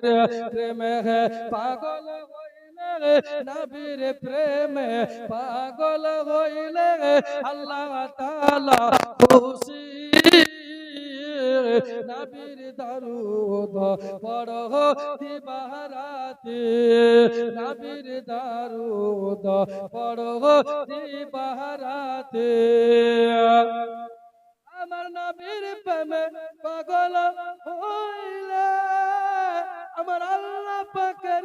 প্রেমে, পাগল নবীর প্রেমে, পাগল হইলে আল্লাহ তাআলা খুশি। নবীর দারুদ পড়ো দিবারাতে। নবীর দারুদ পড়ো দিবারাতে। আমার নবীর প্রেমে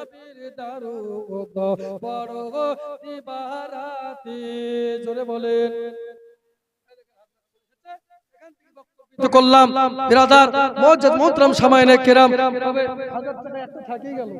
নাবির জোরে বলেন। করলাম। বিরাদার মজ্জদ মোহতরম কেরাম। হাজার টাকা একটা থাকিয়ে গেল।